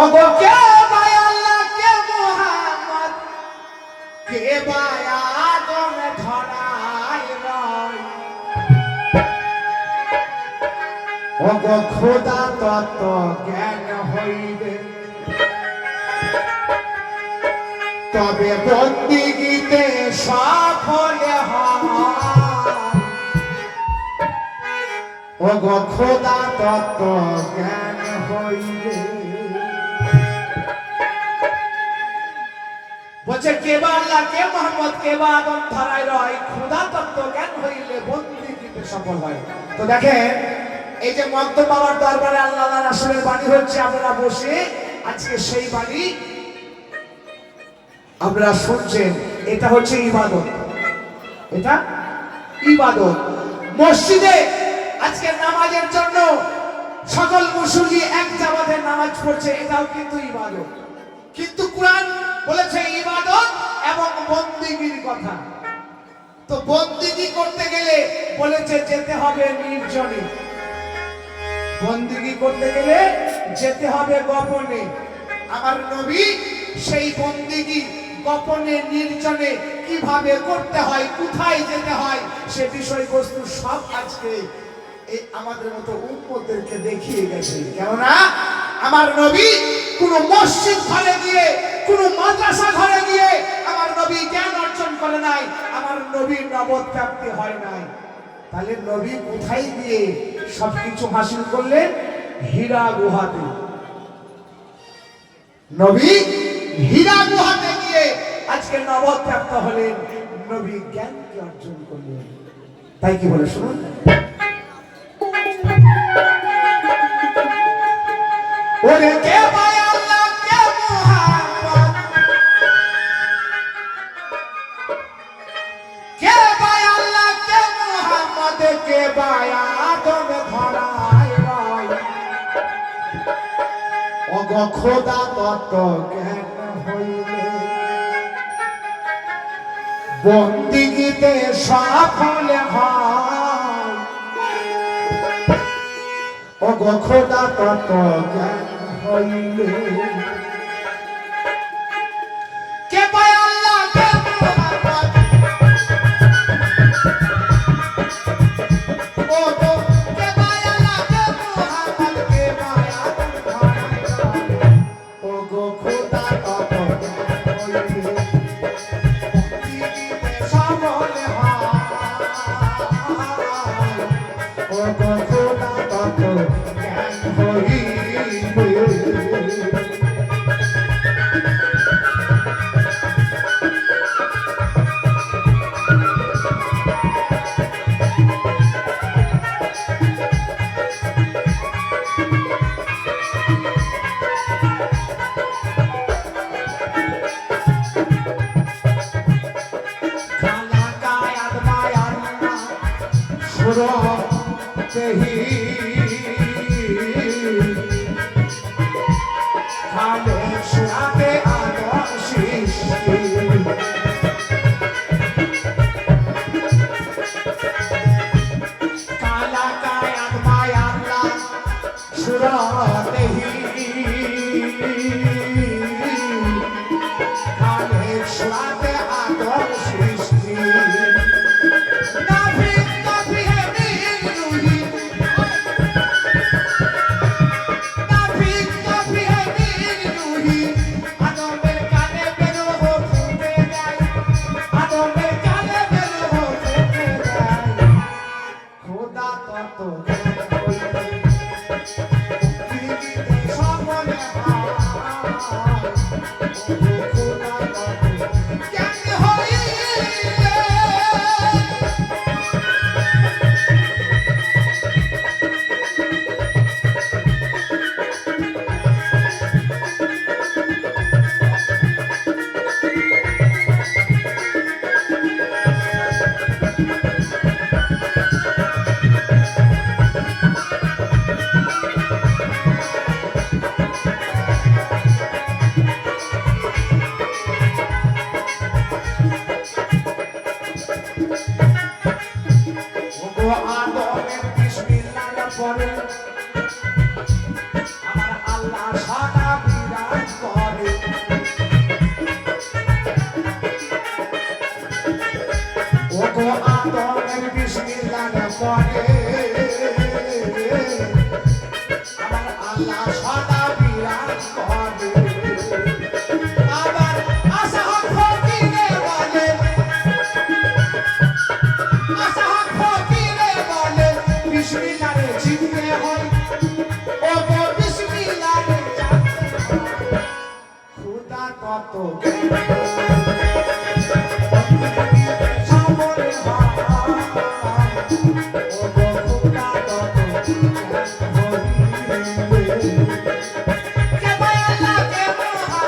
ওগো কে বাই আল্লাহ, কে খোদা তত জ্ঞান হইবে। তবে বন্দিগিতে সফল ওগো খোদা তত জ্ঞান হইবে। বলছে, কে মোহাম্মদ রয় তত্ত্ব জ্ঞান হইলে বন্দিগিতে সফল হয়। তো এই যে বাবার দরবারে আল্লাহ বাণী হচ্ছে, আমরা বসে আজকে সেই বাণী আপনারা শুনছেন। এটা হচ্ছে ইবাদত। এটা ইবাদত। মসজিদে আজকে নামাজের জন্য সকল মুসল্লি এক জামাতে নামাজ পড়ছে, এটাও কিন্তু ইবাদত। কিন্তু কোরআন বলেছে ইবাদত এবং বন্দিগির কথা। তো বন্দিগি করতে গেলে বলেছে যেতে হবে নির্জনে। বন্দিগি করতে গেলে যেতে হবে গোপনে। আমার নবী সেই বন্দিগি গোপনে, নির্জনে কীভাবে করতে হয়, কোথায় যেতে হয়, সে বিষয়বস্তু সব আজকে আমাদের মতো উম্মতদেরকে দেখিয়ে গেছে। কেননা, আমার নবী কোনো মসজিদ ঘরে গিয়ে, কোনো মাদ্রাসা ঘরে গিয়ে আমার নবী জ্ঞান অর্জন করে নাই, আমার নবীর নবদ প্রাপ্তি হয় নাই। তাহলে নবী কোথায় গিয়ে সবকিছু হাসিল করলেন? হীরা গুহাতে। নবী হীরা গুহাতে গিয়ে আজকে নবদ প্রাপ্ত হলেন, নবী জ্ঞানকে অর্জন করলেন। তাই কি বলে শুনুন? ওরে কে অগ খোদা তত জ্ঞান হইলে। বন্দিগিতে সফল হয়। অগ খোদা তত হইলে। সুরতেহি খালে পুরাতনের বিসমিল্লাহ পড়ে। আমার আল্লাহ সদা বিরাজ করে। আবার